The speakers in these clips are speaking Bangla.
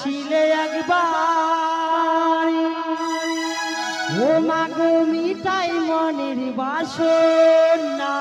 আসিলে একবার। ও মাগো মিটাই মনের বাসনা।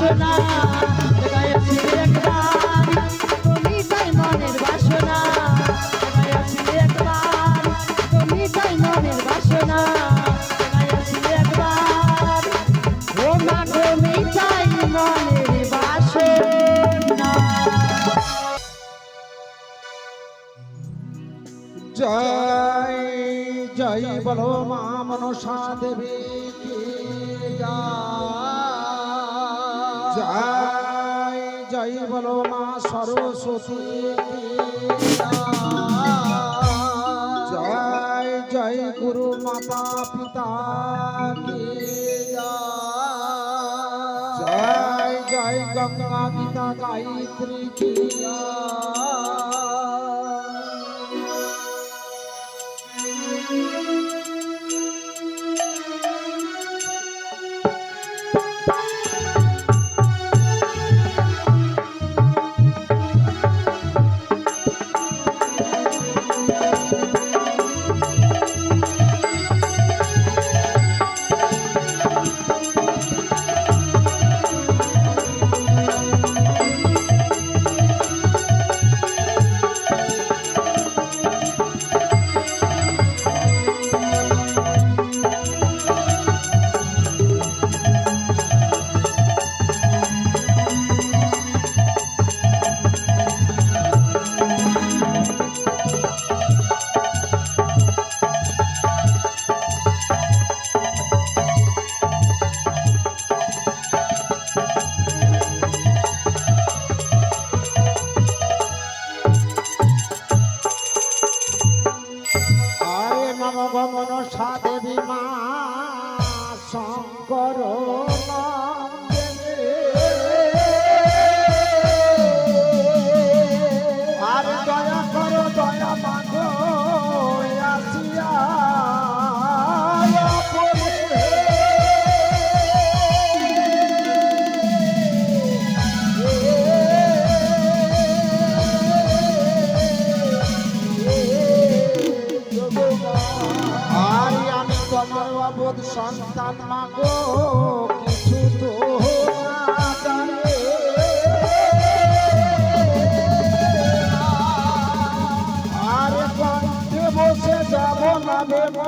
বাসনা গায়াছি একবার। তুমি তাই মনের বাসনা গায়াছি একবার। তুমি তাই মনের বাসনা গায়াছি একবার। ও মা, তুমি তাই মনের বাসনা। জয় জয় বলো মা মনসা দেবী, কি জয়। জয় বলো মা সরস্বতী জয় জয় গুরু মাতা পিতা জয় জয় গঙ্গা গীতা গায়ত্রী কি আরে অবোধ সন্তান মাগো কিছু তো আর বসে যাব না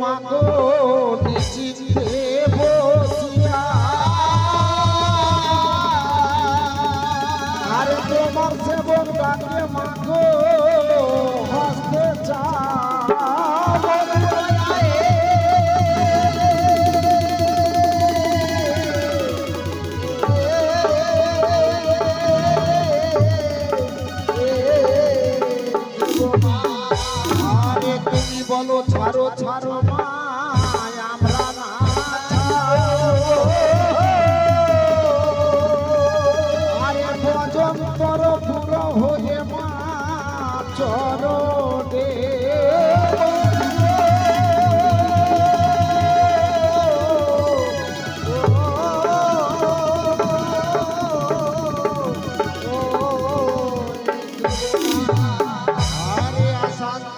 মাগো। চরণে।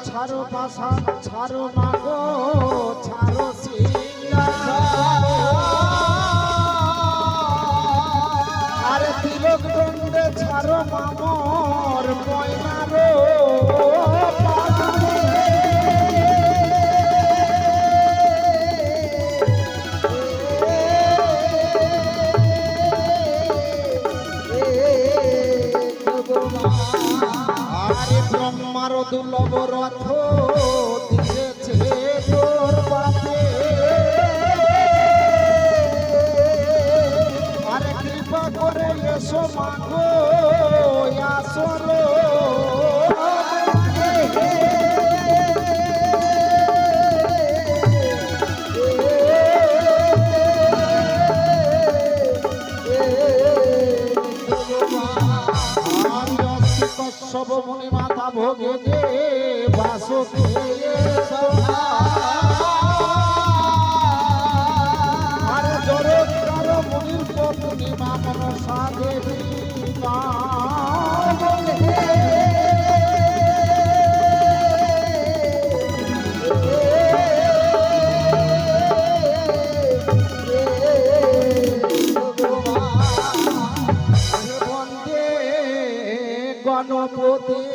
ছাড়ো পাশান ছাড়ো মাগো ছাড়ো আরে তিলক দণ্ডে ছাড়ো মামর দুর্লভ রথ দিয়েছে তোর বাপে আরে কৃপা করে এসো মাগো আসলো গণপতি